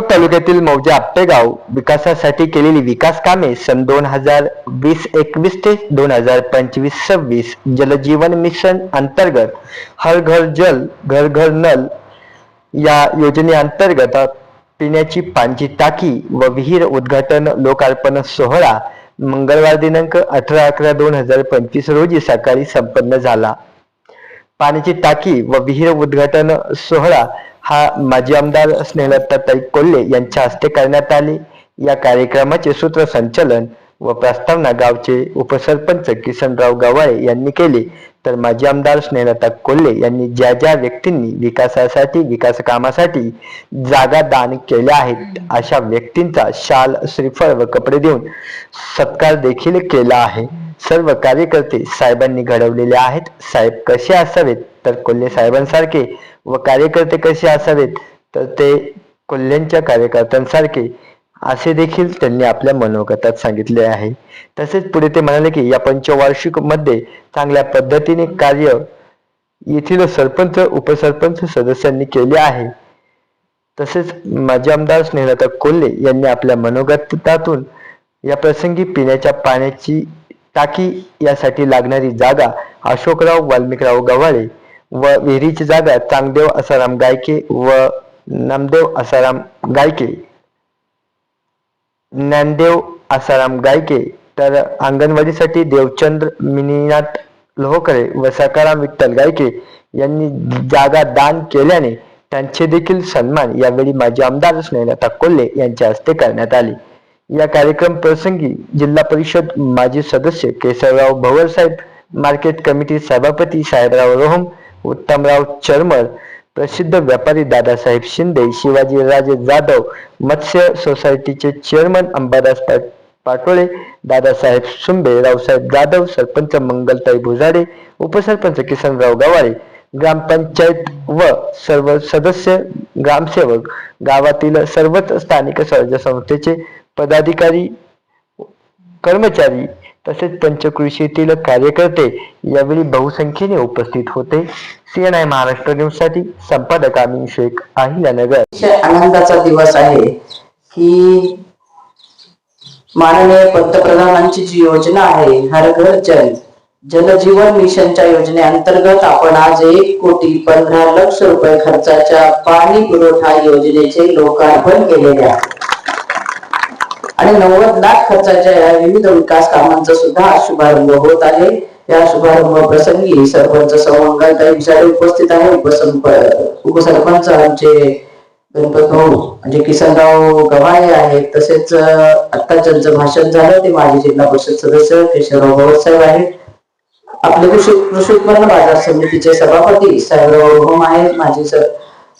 तालुक्यातील मौजे आप्पेगाव विकासासाठी केलेली विकास कामे सन दोन हजार वीस एकवीस ते दोन हजार पंचवीस सव्वीस जलजीवन मिशन अंतर्गत हर घर जल घर घर नल या योजनेअंतर्गत पिण्याची पाण्याची टाकी व विहीर उद्घाटन लोकार्पण सोहळा मंगळवार दिनांक अठरा अकरा दोन हजार पंचवीस रोजी सकाळी संपन्न झाला. पाण्याची टाकी व विहीर उद्घाटन सोहळा हा माजी आमदार स्नेहलताई कोल्हे यांच्या हस्ते करण्यात आले. या कार्यक्रमाचे सूत्रसंचालन व प्रस्तावना गावचे उपसरपंच किसनराव गवाळे यांनी केले. तर माजी आमदार स्नेहलता कोल्हे यांनी ज्या ज्या व्यक्तींनी विकासासाठी विकास कामासाठी जागा दान केल्या आहेत अशा व्यक्तींचा शाल श्रीफळ व कपडे देऊन सत्कार देखील केला आहे. सर्व कार्यकर्ते साहेबांनी घडवलेले आहेत. साहेब कसे असावेत? तर कोल्हे साहेबांसारखे व कार्यकर्ते कसे असावेत? तर ते कोल्ह्यांच्या कार्यकर्त्यांसारखे असे देखील त्यांनी आपल्या मनोगतात सांगितले आहे. तसेच पुढे ते म्हणाले की या पंचवार्षिकमध्ये चांगल्या पद्धतीने कार्य येथील सरपंच उपसरपंच सदस्यांनी केले आहे. तसेच माजी आमदार स्नेहलता कोल्हे यांनी आपल्या मनोगतातून या प्रसंगी पिण्याच्या पाण्याची टाकी यासाठी लागणारी जागा अशोकराव वाल्मिकराव गव्हाळे व विहिरीची जागा चांगदेव असाराम गायके व नामदेव असाराम गायके. ज्ञानदेव आसाराम गायके. तर अंगणवाडीसाठी देवचंद्र मिनीनाथ लोहकरे व सकाराम विठ्ठल गायके यांनी जागा दान केल्याने त्यांचे देखील सन्मान यावेळी माजी आमदार स्नेहलता कोल्हे यांच्या हस्ते करण्यात आले. या कार्यक्रम प्रसंगी जिल्हा परिषद माजी सदस्य केशवराव भवरसाहेब मार्केट कमिटी सभापती साहेबराव रोहम उत्तमराव चरमर प्रसिद्ध व्यापारी दादासाहेब शिंदे शिवाजी राजे जाधव मत्स्य सोसायटीचे चेअरमन अंबादास पाटोळे दादासाहेब सुंबे रावसाहेब जाधव सरपंच मंगलताई भुजाडे उपसरपंच किसनराव गवाळे ग्रामपंचायत व सर्व सदस्य ग्रामसेवक गावातील सर्वच स्थानिक स्वराज्य संस्थेचे पदाधिकारी कर्मचारी तसेच पंचकृषीतील कार्यकर्ते यावेळी बहुसंख्येने उपस्थित होते. सीएनआय महाराष्ट्र न्यूजसाठी संपादक अमीन शेख अहिल्यानगर. आनंदाचा दिवस आहे की माननीय पंतप्रधानांची जी योजना आहे हर घर जल जलजीवन मिशनच्या योजनेअंतर्गत आपण आज एक कोटी पंधरा लक्ष रुपये खर्चाच्या पाणी पुरवठा योजनेचे लोकार्पण केलेले आहे. आणि नव्वद लाख खर्चाच्या या विविध विकास कामांचा सुद्धा आज शुभारंभ होत आहे. या शुभारंभ प्रसंगी सरपंच सवंगाई विचारे उपस्थित आहे. उपसंप उपसरपंच आमचे गणपत भाऊ म्हणजे किसनराव गव्हाळे आहेत. तसेच आता ज्यांचं भाषण झालं. ते माजी जिल्हा परिषद सदस्य केशवराव भवत साहेब आहेत. आपले कृषी कृषी उत्पन्न बाजार समितीचे सभापती साहेबराव आहेत. माजी सर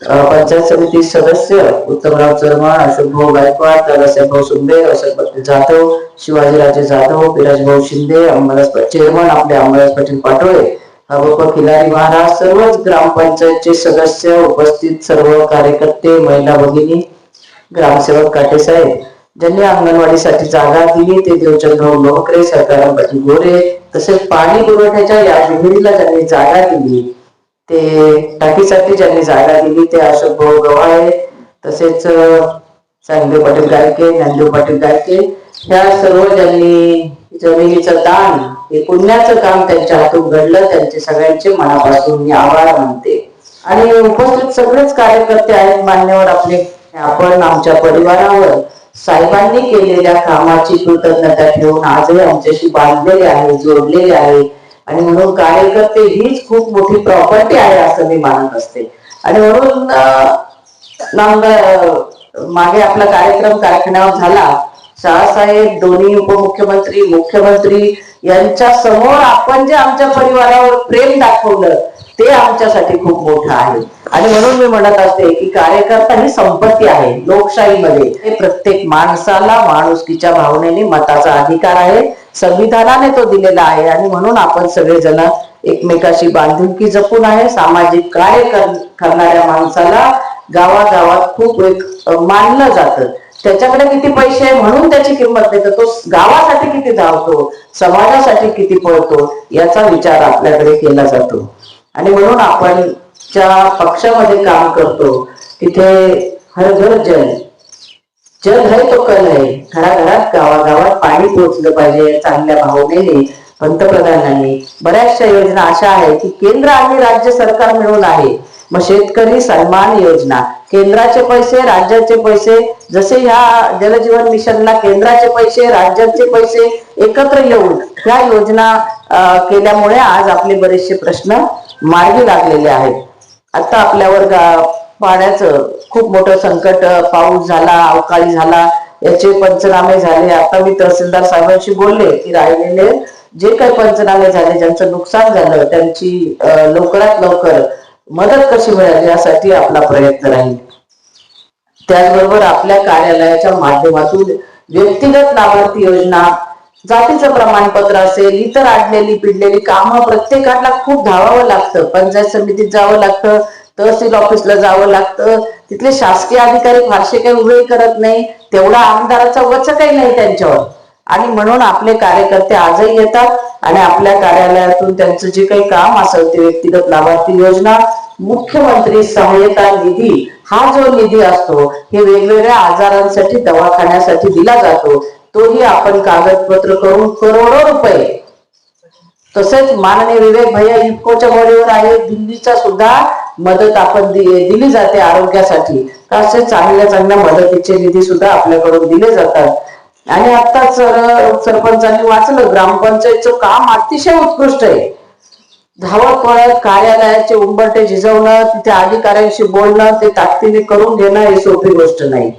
पंचायत समिती सदस्य उत्तमराव चव्हाण अशोकभाऊ गायकवाड दादासाहेबभाऊ सुंबे रावसाहेब जाधव शिवाजीराजे जाधव पिराजभाऊ शिंदे अंबादास चेअरमन आपले अंबादास पाटील पाटोळे हबप खिलारी महाराज सर्वच ग्रामपंचायतचे सदस्य उपस्थित सर्व कार्यकर्ते महिला भगिनी ग्रामसेवक काटे साहेब ज्यांनी अंगणवाडीसाठी जागा दिली ते देवचंद्रभाऊ लोहकरे सरकाराम गोरे तसेच पाणी पुरवठ्याच्या या विहिरीला ज्यांनी जागा दिली ते टाकीसाठी ज्यांनी जागा दिली ते अशोक भाऊ गव्हाळे तसेच चांगदेव पाटील गायके ज्ञानदेव पाटील गायके ह्या सर्व ज्यांनी जमिनीचं दान हे पुण्याचं काम त्यांच्या हातून घडलं त्यांचे सगळ्यांचे मनापासून मी आभार मानते. आणि उपस्थित सगळेच कार्यकर्ते आहेत मान्यवर आपले. आपण आमच्या परिवारावर साहेबांनी केलेल्या कामाची कृतज्ञता ठेवून आजही आमच्याशी बांधलेले आहे जोडलेले आहे. आणि म्हणून कार्यकर्ते हीच खूप मोठी प्रॉपर्टी आहे असं मी मानत असते. आणि म्हणून मागे आपला कार्यक्रम कारखान्यावर झाला शाळासाहेब दोन्ही उपमुख्यमंत्री मुख्यमंत्री यांच्या समोर आपण जे आमच्या परिवारावर प्रेम दाखवलं ते आमच्यासाठी खूप मोठं आहे. आणि म्हणून मी म्हणत असते की कार्यकर्ता ही संपत्ती आहे लोकशाहीमध्ये. हे प्रत्येक माणसाला माणुसकीच्या भावनेने मताचा अधिकार आहे. संविधानाने तो दिलेला आहे आणि म्हणून आपण सगळेजण एकमेकाशी बांधिलकी जपून आहे. सामाजिक कार्य करणाऱ्या माणसाला गावागावात खूप एक मानलं जातं. त्याच्याकडे किती पैसे आहे म्हणून त्याची किंमत नाही तर तो गावासाठी किती धावतो समाजासाठी किती पळतो याचा विचार आपल्याकडे केला जातो. आणि म्हणून आपण ज्या पक्षामध्ये काम करतो तिथे हर घर जय जल आहे तो कल आहे. घराघरात गावागावात पाणी पोहोचलं पाहिजे चांगल्या भावनेने पंतप्रधानांनी. बऱ्याचशा योजना अशा आहेत की केंद्र आणि राज्य सरकार मिळून आहे. मग शेतकरी सन्मान योजना. केंद्राचे पैसे राज्याचे पैसे. जसे ह्या जलजीवन मिशनला केंद्राचे पैसे राज्याचे पैसे एकत्र येऊन ह्या योजना केल्यामुळे आज आपले बरेचसे प्रश्न मार्गी लागलेले आहेत. आता आपल्यावर पाण्याचं खूप मोठं संकट पाऊस झाला अवकाळी झाला याचे पंचनामे झाले. आता मी तहसीलदार साहेबांशी बोलले की राहिलेले जे काही पंचनामे झाले ज्यांचं नुकसान झालं त्यांची लवकरात लवकर मदत कशी मिळेल यासाठी आपला प्रयत्न राहील. त्याचबरोबर आपल्या कार्यालयाच्या माध्यमातून व्यक्तिगत लाभार्थी योजना जातीचं प्रमाणपत्र असेल इतर अडलेली पिडलेली कामं प्रत्येकाला खूप धावावं लागतं. पंचायत समितीत जावं लागतं. तहसील ऑफिसला जावं लागतं. तिथले शासकीय अधिकारी फारसे काही उभे करत नाही. तेवढा आमदाराचा वच काही नाही त्यांच्यावर. आणि म्हणून आपले कार्यकर्ते आजही येतात आणि आपल्या कार्यालयातून त्यांचं जे काही काम असेल ते व्यक्तिगत लाभार्थी योजना मुख्यमंत्री सहाय्यता निधी हा जो निधी असतो हे वेगवेगळ्या आजारांसाठी दवाखान्यासाठी दिला जातो. तोही आपण कागदपत्र करून करोडो रुपये. तसेच माननीय विवेक भैया इफकोच्या बॉडीवर आहे दिल्लीचा सुद्धा मदत आपण दिली जाते आरोग्यासाठी. तर असे चांगल्या चांगल्या मदतीचे निधी सुद्धा आपल्याकडून दिले जातात. आणि आत्ताच सरपंचांनी वाचलं ग्रामपंचायतचं काम अतिशय उत्कृष्ट आहे. धावत पळत कार्यालयाचे उंबरटे झिजवणं तिथे अधिकाऱ्यांशी बोलणं ते ताकदीने करून घेणं ही सोपी गोष्ट नाही.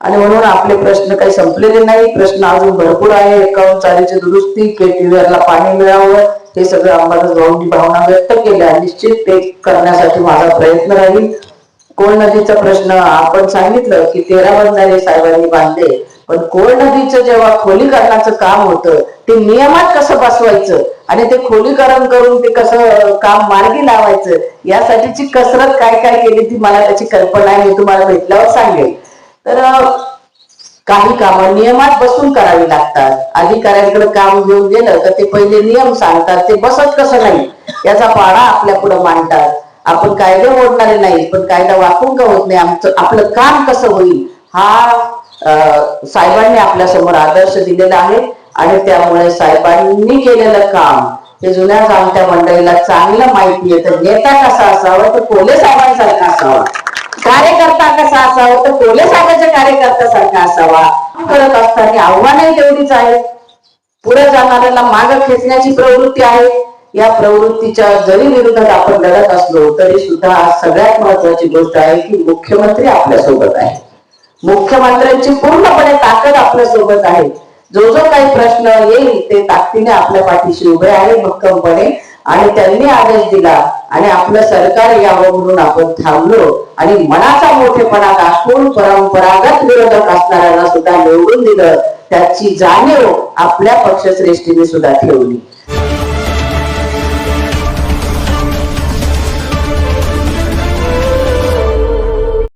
आणि म्हणून आपले प्रश्न काही संपलेले नाही. प्रश्न अजून भरपूर आहे. एकावन्न चालीची दुरुस्ती केटीव्हीआर पाणी मिळावं हे सगळं अंबादास भाऊंनी भावना व्यक्त केल्या निश्चित ते करण्यासाठी माझा प्रयत्न राहील. कोळ नदीचा प्रश्न आपण सांगितलं की तेरा बंधारे साहेबांनी बांधले पण कोळ नदीचं जेव्हा खोलीकरणाचं काम होतं ते नियमात कसं बसवायचं आणि ते खोलीकरण करून ते कसं काम मार्गी लावायचं यासाठीची कसरत काय काय केली ती मला त्याची कल्पना आहे मी तुम्हाला भेटल्यावर सांगेल. तर काही कामं नियमात बसून करावी लागतात. अधिकाऱ्यांकडे काम घेऊन गेलं तर ते पहिले नियम सांगतात ते बसत कसं नाही? याचा पाडा आपल्या पुढे मांडतात. आपण कायदे मोडणारे नाही पण कायदा वाकून का होत नाही? आमचं आपलं काम कसं होईल? हा साहेबांनी आपल्यासमोर आदर्श दिलेला आहे आणि त्यामुळे साहेबांनी केलेलं काम. हे जुन्या जाणत्या मंडळीला चांगलं माहिती आहे. तर नेता कसा असावा? तर कोले साहेबांसारखा असावा. कार्यकर्ता कसा असावा? तर कोले साहेबांच्या कार्यकर्त्यासारखा असावा. करत असताना आव्हानही तेवढीच आहे. पुढे जाणाऱ्याला माग खेचण्याची प्रवृत्ती आहे. या प्रवृत्तीच्या जरी विरोधात आपण लढत असलो तरी सुद्धा सगळ्यात महत्वाची गोष्ट आहे की मुख्यमंत्री आपल्यासोबत आहे. मुख्यमंत्र्यांची पूर्णपणे ताकद आपल्यासोबत आहे. जो जो काही प्रश्न येईल ते ताकदीने आपल्या पाठीशी उभे आहे. भक्कमपणे आणि त्यांनी आदेश दिला आणि आपलं सरकार यावं म्हणून आपण थांबलो. आणि मनाचा मोठेपणा दाखवून परंपरागत विरोधक असणाऱ्यांना सुद्धा निवडून दिलं. त्याची जाणीव आपल्या पक्षश्रेष्ठीने सुद्धा ठेवली.